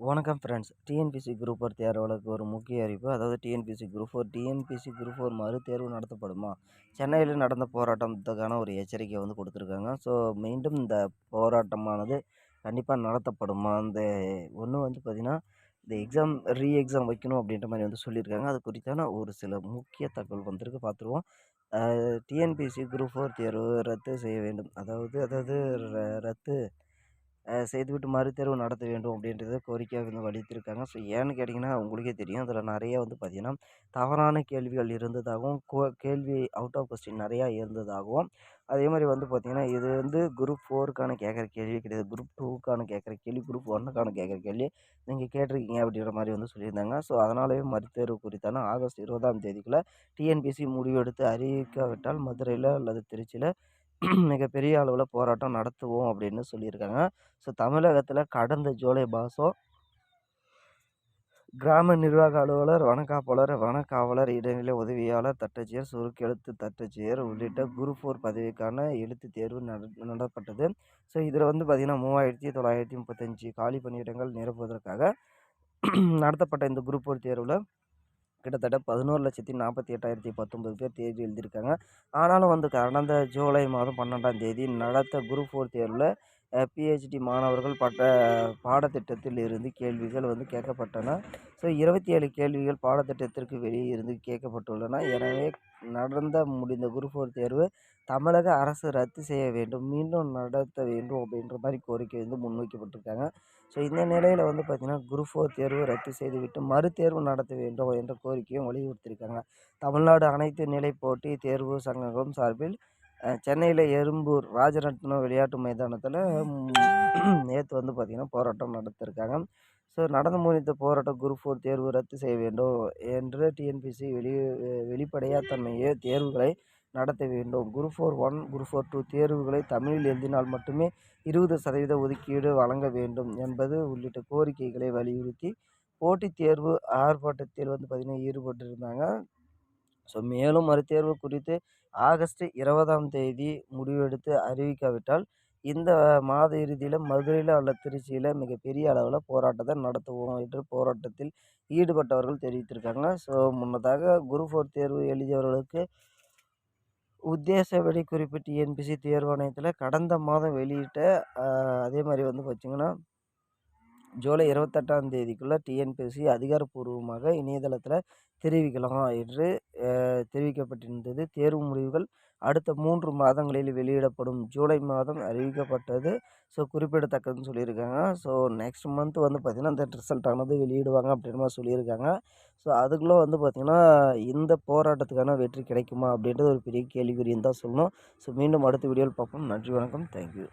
வணக்கம் friends TNPSC group four தேர்வுகளுக்கு ஒரு முக்கிய அறிவிப்பு. அதாவது TNPSC group four TNPSC group four மறு தேர்வு நடத்தப்படுமா? சென்னையில் நடந்த போராட்டத்துக்கான ஒரு எச்சரிக்கை வந்து கொடுத்துருக்காங்க. ஸோ மீண்டும் இந்த போராட்டமானது கண்டிப்பாக நடத்தப்படுமா? அந்த ஒன்று வந்து பார்த்திங்கன்னா இந்த எக்ஸாம் ரீ எக்ஸாம் வைக்கணும் அப்படின்ற மாதிரி வந்து சொல்லியிருக்காங்க. அது குறித்தான ஒரு சில முக்கிய தகவல் வந்திருக்கு. பார்த்துருவோம். டிஎன்பிசி குரூப் ஃபோர் தேர்வு ரத்து செய்ய வேண்டும். அதாவது அதாவது ரத்து செய்துவிட்டு மறுதேர்வு நடத்த வேண்டும் அப்படின்றத கோரிக்கையாக வந்து வலியுறுத்தியிருக்காங்க. ஸோ ஏன்னு கேட்டிங்கன்னா உங்களுக்கே தெரியும். அதில் நிறையா வந்து பார்த்திங்கன்னா தவறான கேள்விகள் இருந்ததாகவும் கோ கேள்வி அவுட் ஆஃப் கொஸ்டின் நிறையா இருந்ததாகவும் அதே மாதிரி வந்து பார்த்திங்கன்னா இது வந்து குரூப் ஃபோருக்கான கேட்குற கேள்வி கிடையாது. குரூப் டூக்கான கேட்குற கேள்வி குரூப் ஒன்னுக்கான கேட்குற கேள்வி நீங்கள் கேட்டிருக்கீங்க அப்படின்ற மாதிரி வந்து சொல்லியிருந்தாங்க. ஸோ அதனாலேயே மறுதேர்வு குறித்தான ஆகஸ்ட் இருபதாம் தேதிக்குள்ளே டிஎன்பிசி முடிவெடுத்து அறிவிக்காவிட்டால் மதுரையில் அல்லது திருச்சியில் மிகப்பெரிய அளவில் போராட்டம் நடத்துவோம் அப்படின்னு சொல்லியிருக்காங்க. ஸோ தமிழகத்தில் கடந்த ஜூலை மாதம் கிராம நிர்வாக அலுவலர் வனக்காப்பாளர் வனக்காவலர் இடைநிலை உதவியாளர் தட்டச்சியர் சுருக்கெழுத்து தட்டச்சியர் உள்ளிட்ட குரூப் ஃபோர் பதவிக்கான எழுத்து தேர்வு நட நடப்பட்டது ஸோ இதில் வந்து பார்த்திங்கன்னா மூவாயிரத்தி தொள்ளாயிரத்தி முப்பத்தஞ்சு காலி பணியிடங்கள் நிரப்புவதற்காக நடத்தப்பட்ட இந்த குரூப் ஃபோர் தேர்வில் கிட்டத்தட்ட பதினோரு லட்சத்தி நாற்பத்தி எட்டாயிரத்தி பத்தொம்பது பேர் தேர்வு எழுதியிருக்காங்க. ஆனாலும் வந்து கடந்த ஜூலை மாதம் பன்னெண்டாம் தேதி நடத்த குரூப் ஃபோர் தேர்வில் பிஹெச்டி மாணவர்கள் பட்ட பாடத்திட்டத்தில் இருந்து கேள்விகள் வந்து கேட்கப்பட்டன. ஸோ இருபத்தி ஏழு கேள்விகள் பாடத்திட்டத்திற்கு வெளியே இருந்து கேட்கப்பட்டுள்ளன. எனவே நடந்த முடிந்த குரூப் ஃபோர் தேர்வு தமிழக அரசு ரத்து செய்ய வேண்டும் மீண்டும் நடத்த வேண்டும் அப்படின்ற மாதிரி கோரிக்கை வந்து முன்வைக்கப்பட்டிருக்காங்க. ஸோ இந்த நிலையில் வந்து பார்த்திங்கன்னா குரூப் ஃபோர் தேர்வு ரத்து செய்துவிட்டு மறுதேர்வு நடத்த வேண்டும் என்ற கோரிக்கையும் வலியுறுத்தியிருக்காங்க. தமிழ்நாடு அனைத்து நிலை போட்டி தேர்வு சங்கங்களும் சார்பில் சென்னையில் எறும்பூர் ராஜரத்னம் விளையாட்டு மைதானத்தில் நேற்று வந்து பார்த்திங்கன்னா போராட்டம் நடத்திருக்காங்க. ஸோ நடந்து முடித்த போராட்டம் குரூப் ஃபோர் தேர்வு ரத்து செய்ய வேண்டும் என்று டிஎன்பிசி வெளி வெளிப்படையாக தன்மையே தேர்வுகளை நடத்த வேண்டும். Group four one group four two தேர்வுகளை தமிழில் எழுதினால் மட்டுமே இருபது சதவீத ஒதுக்கீடு வழங்க வேண்டும் என்பது உள்ளிட்ட கோரிக்கைகளை வலியுறுத்தி போட்டித் தேர்வு ஆர்ப்பாட்டத்தில் வந்து பார்த்திங்கன்னா ஈடுபட்டிருந்தாங்க. ஸோ மேலும் மறுதேர்வு குறித்து ஆகஸ்ட் இருபதாம் தேதி முடிவெடுத்து அறிவிக்காவிட்டால் இந்த மாத இறுதியில் மதுரையில் அல்லது திருச்சியில் மிகப்பெரிய அளவில் போராட்டத்தை நடத்துவோம் என்று போராட்டத்தில் ஈடுபட்டவர்கள் தெரிவித்திருக்காங்க. ஸோ முன்னதாக குரூப் ஃபோர் தேர்வு எழுதியவர்களுக்கு உத்தேச வெடி குறிப்பு என்பிசி தேர்வாணையத்தில் கடந்த மாதம் வெளியிட்ட அதே மாதிரி வந்து பார்த்திங்கன்னா ஜூலை இருபத்தெட்டாம் தேதிக்குள்ளே டிஎன்பிஎஸ்சி அதிகாரப்பூர்வமாக இணையதளத்தில் தெரிவிக்கலாம் என்று தெரிவிக்கப்பட்டிருந்தது. தேர்வு முடிவுகள் அடுத்த மூன்று மாதங்களில் வெளியிடப்படும். ஜூலை மாதம் அறிவிக்கப்பட்டது. ஸோ குறிப்பிடத்தக்கதுன்னு சொல்லியிருக்காங்க. ஸோ நெக்ஸ்ட் மந்த் வந்து பார்த்திங்கன்னா அந்த ரிசல்ட் ஆனது வெளியிடுவாங்க அப்படின்ற மாதிரி சொல்லியிருக்காங்க. ஸோ அதுக்குள்ளே வந்து பார்த்திங்கன்னா இந்த போராட்டத்துக்கான வெற்றி கிடைக்குமா அப்படின்றது ஒரு பெரிய கேள்விக்குறின்னு தான் சொல்லணும். ஸோ மீண்டும் அடுத்த வீடியோவில் பார்ப்போம். நன்றி வணக்கம். தேங்க்யூ